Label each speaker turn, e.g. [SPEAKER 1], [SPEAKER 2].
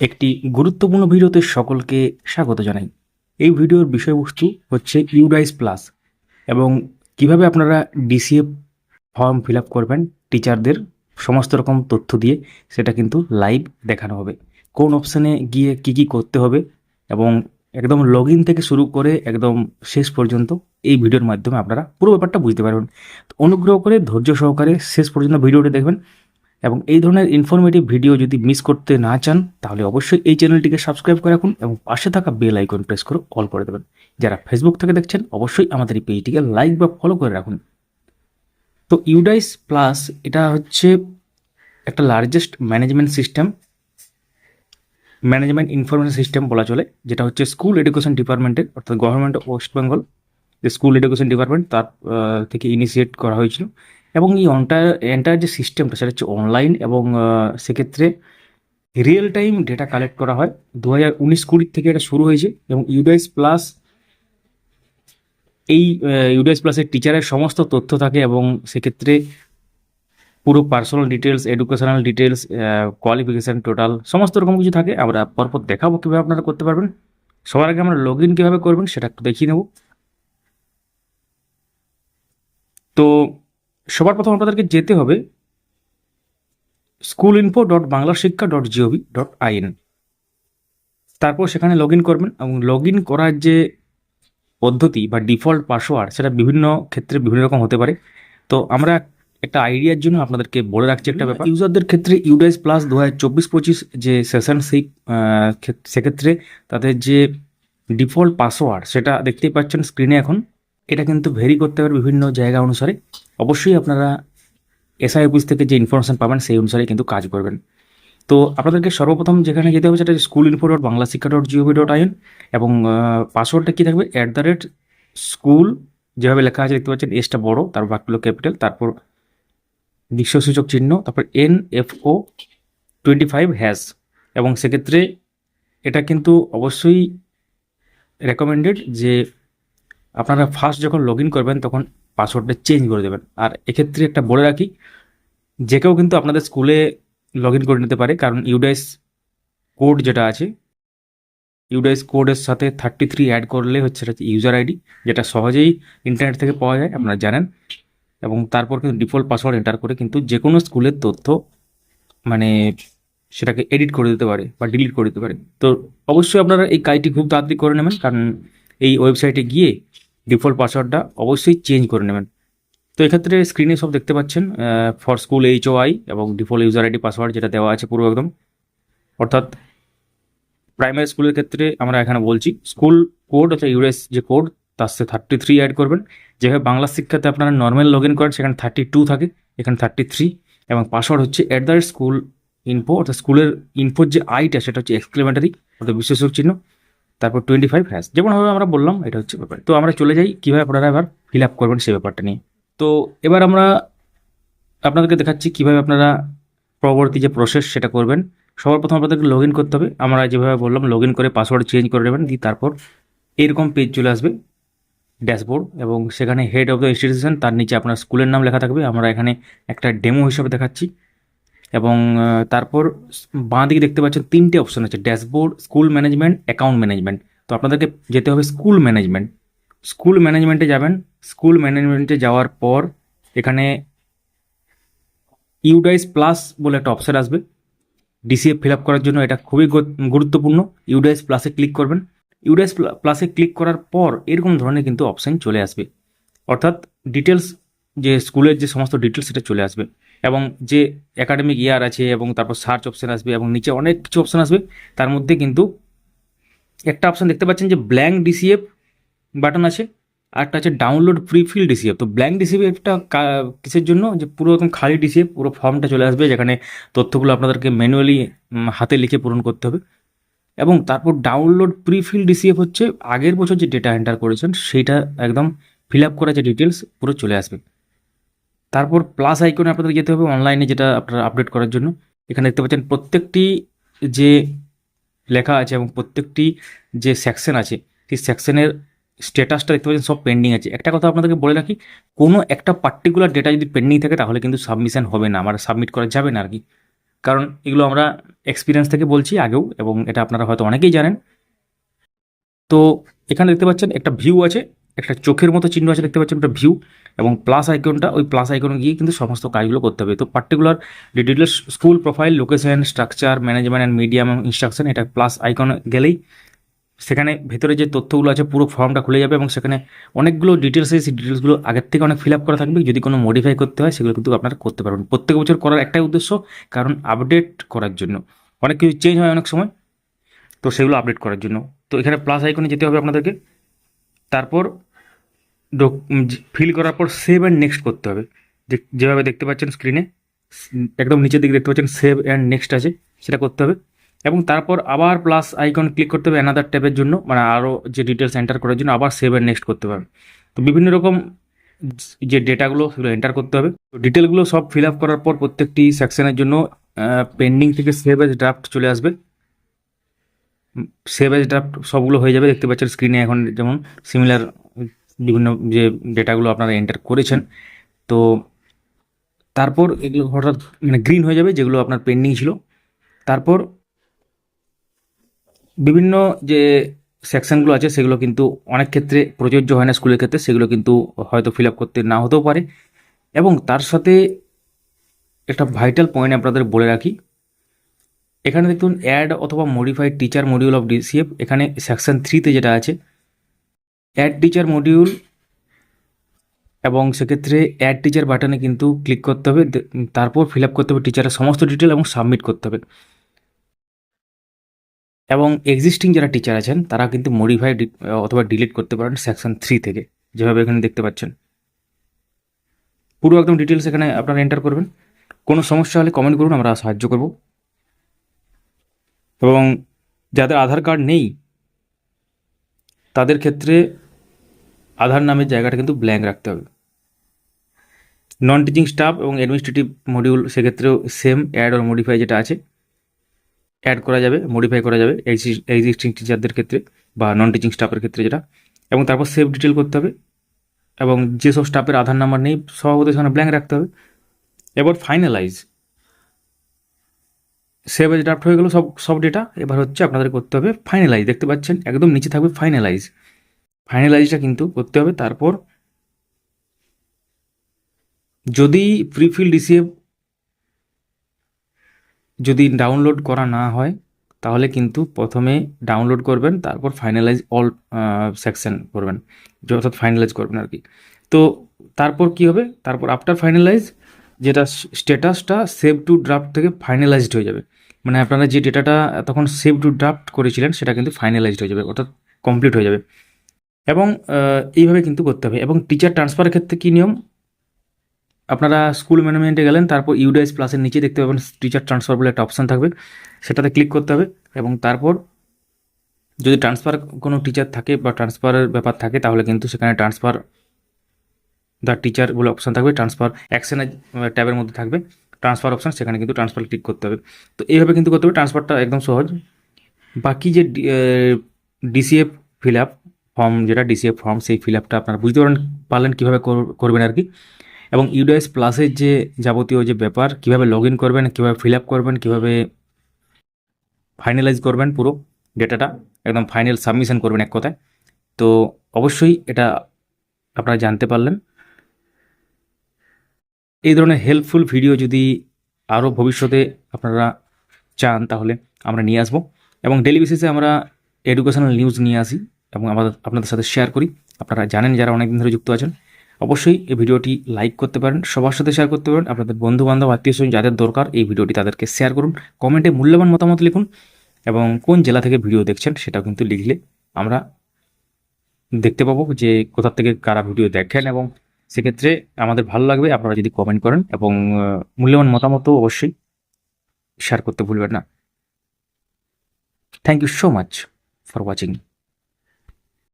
[SPEAKER 1] একটি গুরুত্বপূর্ণ ভিডিওতে সকলকে স্বাগত জানাই। এই ভিডিওর বিষয়বস্তু হচ্ছে ইউডাইস প্লাস এবং কীভাবে আপনারা ডিসিএ ফর্ম ফিল করবেন টিচারদের সমস্ত রকম তথ্য দিয়ে, সেটা কিন্তু লাইভ দেখানো হবে। কোন অপশানে গিয়ে কি কি করতে হবে এবং একদম লগ থেকে শুরু করে একদম শেষ পর্যন্ত এই ভিডিওর মাধ্যমে আপনারা পুরো ব্যাপারটা বুঝতে পারবেন। অনুগ্রহ করে ধৈর্য সহকারে শেষ পর্যন্ত ভিডিওটি দেখবেন। এবং এই ধরনের ইনফরমেটিভ ভিডিও যদি মিস করতে না চান, তাহলে অবশ্যই এই চ্যানেলটিকে সাবস্ক্রাইব করে রাখুন এবং পাশে থাকা বেল আইকন প্রেস করে অল করে দেবেন। যারা ফেসবুক থেকে দেখছেন, অবশ্যই আমাদের এই পেজটিকে লাইক বা ফলো করে রাখুন। তো ইউডাইস প্লাস এটা হচ্ছে একটা largest management system management information system বলা চলে, যেটা হচ্ছে স্কুল এডুকেশন ডিপার্টমেন্টের অর্থাৎ গভর্নমেন্ট অফ ওয়েস্ট বেঙ্গল যে স্কুল এডুকেশন ডিপার্টমেন্ট তার থেকে ইনিশিয়েট করা হয়েছিল। এবং এই এন্টায়ার এন্টায়ার যে সিস্টেমটা সেটা হচ্ছে অনলাইন এবং সেক্ষেত্রে রিয়েল টাইম ডেটা কালেক্ট করা হয়। দু হাজার উনিশ কুড়ির থেকে এটা শুরু হয়েছে এবং ইউডাইস প্লাস এই ইউডাইস প্লাসের টিচারের সমস্ত তথ্য থাকে এবং সেক্ষেত্রে পুরো personal details educational details qualification total সমস্ত রকম কিছু থাকে। আমরা পরপর দেখাবো কীভাবে আপনারা করতে পারবেন। সবার আগে আমরা লগ ইন কীভাবে করবেন সেটা একটু দেখিয়ে নেব। তো সবার প্রথম আপনাদেরকে যেতে হবে স্কুল ইনফো ডট বাংলা শিক্ষা ডট জিওভি ডট আইএন তারপর সেখানে লগ করবেন এবং লগ করার যে পদ্ধতি বা ডিফল্ট পাসওয়ার্ড সেটা বিভিন্ন ক্ষেত্রে বিভিন্ন রকম হতে পারে। তো আমরা একটা আইডিয়ার জন্য আপনাদেরকে বলে রাখছি একটা ব্যাপার। ইউজারদের ক্ষেত্রে ইউডাইস প্লাস দু হাজার চব্বিশ পঁচিশ যে সেশন সেই সেক্ষেত্রে তাদের যে ডিফল্ট পাসওয়ার্ড সেটা দেখতেই পাচ্ছেন স্ক্রিনে এখন। এটা কিন্তু ভেরি করতে পারে বিভিন্ন জায়গা অনুসারে। অবশ্যই আপনারা এসআই অফিস থেকে যে ইনফরমেশান পাবেন, সেই অনুসারে কিন্তু কাজ করবেন। তো আপনাদেরকে সর্বপ্রথম যেখানে যেতে হবে, সেটা স্কুল ইনফো ডট বাংলা শিক্ষা ডট জিওভি ডট আইন এবং পাসওয়ার্ডটা কী থাকবে? অ্যাট দ্য রেট স্কুল যেভাবে লেখা আছে, দেখতে পাচ্ছেন এসটা বড়, তার বাকিগুলো ক্যাপিটাল তারপর বিশ্বসূচক চিহ্ন, তারপর N F O twenty five hash এবং সেক্ষেত্রে এটা কিন্তু অবশ্যই রেকমেন্ডেড যে আপনারা ফার্স্ট যখন লগ করবেন, তখন পাসওয়ার্ডটা চেঞ্জ করে দেবেন। আর এক্ষেত্রে একটা বলে রাখি, যে কেউ কিন্তু আপনাদের স্কুলে লগ করে নিতে পারে, কারণ ইউডাইস কোড যেটা আছে ইউডাইস কোডের সাথে থার্টি থ্রি অ্যাড করলে হচ্ছে এটা ইউজার আইডি যেটা সহজেই ইন্টারনেট থেকে পাওয়া যায়, আপনারা জানেন। এবং তারপর কিন্তু ডিফল্ট পাসওয়ার্ড এন্টার করে কিন্তু যে কোনো স্কুলের তথ্য মানে সেটাকে এডিট করে দিতে পারে বা ডিলিট করে দিতে পারে। তো অবশ্যই আপনারা এই কাজটি খুব তাড়াতাড়ি করে নেবেন, কারণ এই ওয়েবসাইটে গিয়ে ডিফল্ট পাসওয়ার্ডটা অবশ্যই চেঞ্জ করে নেবেন। তো এক্ষেত্রে স্ক্রিনে সব দেখতে পাচ্ছেন ফর স্কুল এইচ আই এবং ডিফল্ট ইউজার আইডি পাসওয়ার্ড যেটা দেওয়া আছে পুরো একদম। অর্থাৎ প্রাইমারি স্কুলের ক্ষেত্রে আমরা এখানে বলছি স্কুল কোড অর্থাৎ ইউএস যে কোড তার সাথে থার্টি থ্রি অ্যাড করবেন। যেভাবে বাংলা শিক্ষাতে আপনারা নর্মাল লগ ইন করেন, সেখানে থার্টি টু থাকে, এখানে থার্টি থ্রি এবং পাসওয়ার্ড হচ্ছে at the rate school info অর্থাৎ স্কুলের ইনফোর যে আইটা সেটা হচ্ছে এক্সক্লেমেটারি অর্থাৎ বিশেষক চিহ্ন। তারপর টোয়েন্টি ফাইভ হ্যাশ যেমনভাবে আমরা বললাম, এটা হচ্ছে ব্যাপার। তো আমরা চলে যাই, কীভাবে আপনারা এবার ফিল আপ করবেন সেই ব্যাপারটা নিয়ে। তো এবার আমরা আপনাদেরকে দেখাচ্ছি কীভাবে আপনারা পরবর্তী যে প্রসেস সেটা করবেন। সবার প্রথম আপনাদেরকে লগ করতে হবে। আমরা যেভাবে বললাম লগ করে পাসওয়ার্ড চেঞ্জ করে নেবেন, দিয়ে তারপর এরকম পেজ চলে আসবে ড্যাশবোর্ড এবং সেখানে হেড অফ দ্য ইনস্টিটিউশন তার নিচে আপনার স্কুলের নাম লেখা থাকবে। আমরা এখানে একটা ডেমো হিসাবে দেখাচ্ছি। এবং তারপর বাঁ দিকে দেখতে পাচ্ছেন তিনটে অপশন আছে dashboard school management account management তো আপনাদেরকে যেতে হবে স্কুল ম্যানেজমেন্ট স্কুল ম্যানেজমেন্টে যাবেন। স্কুল ম্যানেজমেন্টে যাওয়ার পর এখানে ইউডাইস প্লাস বলে একটা অপশন আসবে। ডিসিএফ ফিল আপ করার জন্য এটা খুবই গুরুত্বপূর্ণ। ইউডাইস প্লাসে ক্লিক করবেন। ইউডাইস প্লাসে ক্লিক করার পর এরকম ধরনের কিন্তু অপশান চলে আসবে। অর্থাৎ ডিটেলস যে স্কুলের যে সমস্ত ডিটেলস সেটা চলে আসবে। এবং যে একাডেমিক ইয়ার আছে এবং তারপর সার্চ অপশান আসবে এবং নিচে অনেক কিছু অপশান আসবে, তার মধ্যে কিন্তু একটা অপশান দেখতে পাচ্ছেন যে ব্ল্যাঙ্ক ডিসিএফ বাটন আছে, আর একটা আছে ডাউনলোড প্রিফিল ডিসিএফ তো ব্ল্যাঙ্ক ডিসিএফটা কিসের জন্য? যে পুরো একদম খালি ডিসিএফ পুরো ফর্মটা চলে আসবে, যেখানে তথ্যগুলো আপনাদেরকে ম্যানুয়ালি হাতে লিখে পূরণ করতে হবে। এবং তারপর ডাউনলোড প্রিফিল ডিসিএফ হচ্ছে আগের বছর যে ডেটা এন্টার করেছেন, সেইটা একদম ফিল আপ করা যে ডিটেলস পুরো চলে আসবে। তারপর প্লাস আইকনে আপনাদের যেতে হবে অনলাইনে যেটা আপনারা আপডেট করার জন্য। এখানে দেখতে পাচ্ছেন প্রত্যেকটি যে লেখা আছে এবং প্রত্যেকটি যে সেকশন আছে, সেই সেকশনের স্ট্যাটাসটা দেখতে পাচ্ছেন সব পেন্ডিং আছে। একটা কথা আপনাদেরকে বলে রাখি, কোনো একটা পার্টিকুলার ডেটা যদি পেন্ডিং থাকে তাহলে কিন্তু সাবমিশন হবে না, আমার সাবমিট করা যাবে না আর কি কারণ এগুলো আমরা এক্সপিরিয়েন্স থেকে বলছি আগেও এবং এটা আপনারা হয়তো অনেকেই জানেন। তো এখানে দেখতে পাচ্ছেন একটা ভিউ আছে, একটা চোখের মতো চিহ্ন আছে, দেখতে পাচ্ছেন একটা ভিউ এবং প্লাস আইকনটা ওই প্লাস আইকনে গিয়ে কিন্তু সমস্ত কাজগুলো করতে হবে। তো particular details school profile location structure management and medium এবং ইনস্ট্রাকশন এটা প্লাস আইকনে গেলেই সেখানে ভেতরে যে তথ্যগুলো আছে পুরো ফর্মটা খুলে যাবে এবং সেখানে অনেকগুলো ডিটেলস সেই ডিটেলসগুলো আগের থেকে অনেক ফিল আপ করা থাকবে। যদি কোনো মডিফাই করতে হয়, সেগুলো কিন্তু আপনারা করতে পারবেন। প্রত্যেক বছর করার একটাই উদ্দেশ্য, কারণ আপডেট করার জন্য। অনেক কিছু চেঞ্জ হয় অনেক সময়, তো সেগুলো আপডেট করার জন্য। তো এখানে প্লাস আইকনে যেতে হবে আপনাদেরকে। তারপর ফিল করার পর সেভ অ্যান্ড নেক্সট করতে হবে। যেভাবে দেখতে পাচ্ছেন স্ক্রিনে একদম নিচের দিকে দেখতে পাচ্ছেন সেভ অ্যান্ড নেক্সট আছে, সেটা করতে হবে। এবং তারপর আবার প্লাস আইকন ক্লিক করতে হবে অ্যানাদার ট্যাবের জন্য মানে আরও যে ডিটেলস এন্টার করার জন্য আবার সেভ অ্যান্ড নেক্সট করতে হবে। তো বিভিন্ন রকম যে ডেটাগুলো সেগুলো এন্টার করতে হবে। তো ডিটেলগুলো সব ফিল আপ করার পর প্রত্যেকটি সেকশনের জন্য পেন্ডিং থেকে সেভ এজ ড্রাফট চলে আসবে। সেভ এজ ড্রাফট সবগুলো হয়ে যাবে, দেখতে পাচ্ছেন স্ক্রিনে এখন যেমন সিমিলার বিভিন্ন যে ডেটাগুলো আপনারা এন্টার করেছেন। তো তারপর এগুলো হঠাৎ মানে গ্রিন হয়ে যাবে, যেগুলো আপনার পেন্ডিং ছিল। তারপর বিভিন্ন যে সেকশনগুলো আছে, সেগুলো কিন্তু অনেক ক্ষেত্রে প্রযোজ্য হয় না স্কুলের ক্ষেত্রে, সেগুলো কিন্তু হয়তো ফিল আপ করতে না হতেও পারে। এবং তার সাথে একটা ভাইটাল পয়েন্ট আপনাদের বলে রাখি, এখানে দেখুন অ্যাড অথবা modified teacher module of DCF এখানে সেকশন থ্রিতে যেটা আছে অ্যাড টিচার মডিউল এবং সেক্ষেত্রে অ্যাড টিচার বাটনে কিন্তু ক্লিক করতে হবে তারপর ফিল আপ করতে হবে টিচারের সমস্ত ডিটেল এবং সাবমিট করতে হবে। এবং এক্সিস্টিং যারা টিচার আছেন, তারা কিন্তু মডিফাই অথবা ডিলিট করতে পারেন সেকশন থ্রি থেকে, যেভাবে এখানে দেখতে পাচ্ছেন। পুরো একদম ডিটেলস এখানে আপনারা এন্টার করবেন। কোনো সমস্যা হলে কমেন্ট করুন, আমরা সাহায্য করব। এবং যাদের আধার কার্ড নেই, তাদের ক্ষেত্রে আধার নামের জায়গাটা কিন্তু ব্ল্যাঙ্ক রাখতে হবে। নন টিচিং স্টাফ এবং অ্যাডমিনিস্ট্রেটিভ মডিউল সেক্ষেত্রেও সেম অ্যাড আর মডিফাই যেটা আছে অ্যাড করা যাবে মডিফাই করা যাবে এক্সিস্টিং টিচারদের ক্ষেত্রে বা নন টিচিং স্টাফের ক্ষেত্রে যেটা। এবং তারপর সেভ ডিটেল করতে হবে এবং যেসব স্টাফের আধার নাম্বার নেই, স্বভাবত সেখানে ব্ল্যাঙ্ক রাখতে হবে। এবার ফাইনালাইজ সেভ ড্রাফট হয়ে গেল সব সব ডেটা এবার হচ্ছে আপনাদের করতে হবে ফাইনালাইজ দেখতে পাচ্ছেন, একদম নিচে থাকবে ফাইনালাইজ ফাইনালাইজটা কিন্তু করতে হবে। তারপর যদি প্রিফিল ডিসিএফ যদি ডাউনলোড করা না হয়, তাহলে কিন্তু প্রথমে ডাউনলোড করবেন, তারপর ফাইনালাইজ অল সেকশন করবেন। অর্থাৎ ফাইনালাইজ করবেন আর কি। তো তারপর কি হবে? তারপর আফটার ফাইনালাইজ যেটা স্ট্যাটাসটা সেভ টু ড্রাফট থেকে ফাইনালাইজড হয়ে যাবে। মানে আপনারা যে ডেটাটা তখন সেভ টু ড্রাফট করেছিলেন, সেটা কিন্তু ফাইনালাইজড হয়ে যাবে, অর্থাৎ কমপ্লিট হয়ে যাবে। এবং এইভাবে কিন্তু করতে হবে। এবং টিচার ট্রান্সফারের ক্ষেত্রে কী নিয়ম? আপনারা স্কুল ম্যানেজমেন্টে গেলেন, তারপর ইউডিএস প্লাসের নিচে দেখতে পাবেন টিচার ট্রান্সফার বলে একটা অপশন থাকবে। সেটাতে ক্লিক করতে হবে এবং তারপর যদি ট্রান্সফার কোনো টিচার থাকে বা ট্রান্সফারের ব্যাপার থাকে, তাহলে কিন্তু সেখানে ট্রান্সফার দ্য টিচার বলে অপশান থাকবে। ট্রান্সফার অ্যাকশনের ট্যাবের মধ্যে থাকবে। ট্রান্সফার অপশান সেখানে কিন্তু ট্রান্সফার ক্লিক করতে হবে। তো এইভাবে কিন্তু করতে হবে। ট্রান্সফারটা একদম সহজ। বাকি যে ডিসিএফ ফিল আপ ফর্ম যেটা ডিসিএফ ফর্ম সেই ফিল আপটা আপনারা বুঝতে পারেন পারলেন কীভাবে করবেন আর কি। এবং ইউডিএস প্লাসের যে যাবতীয় যে ব্যাপার কীভাবে লগ ইন করবেন কীভাবে ফিল আপ করবেন কীভাবে ফাইনালাইজ করবেন পুরো ডেটাটা একদম ফাইনাল সাবমিশন করবেন এক কথায়। তো অবশ্যই এটা আপনারা জানতে পারলেন। এই ধরনের হেল্পফুল ভিডিও যদি আরও ভবিষ্যতে আপনারা চান তাহলে আমরা নিয়ে আসব। এবং ডেলি বেসিসে আমরা এডুকেশনাল নিউজ নিয়ে আসি। এবং আমাদের, আপনাদের সাথে শেয়ার করি। আপনারা জানেন যারা অনেকদিন ধরে যুক্ত আছেন, অবশ্যই এই ভিডিওটি লাইক করতে পারেন, সবার সাথে শেয়ার করতে পারেন। আপনাদের বন্ধু বান্ধব আত্মীয় স্বজন যাদের দরকার, এই ভিডিওটি তাদেরকে শেয়ার করুন। কমেন্টে মূল্যবান মতামত লিখুন এবং কোন জেলা থেকে ভিডিও দেখছেন সেটাও কিন্তু লিখলে আমরা দেখতে পাবো যে কোথা থেকে কারা ভিডিও দেখেন এবং সেক্ষেত্রে আমাদের ভালো লাগবে, আপনারা যদি কমেন্ট করেন এবং মূল্যবান মতামতও অবশ্যই শেয়ার করতে ভুলবেন না। Thank you so much for watching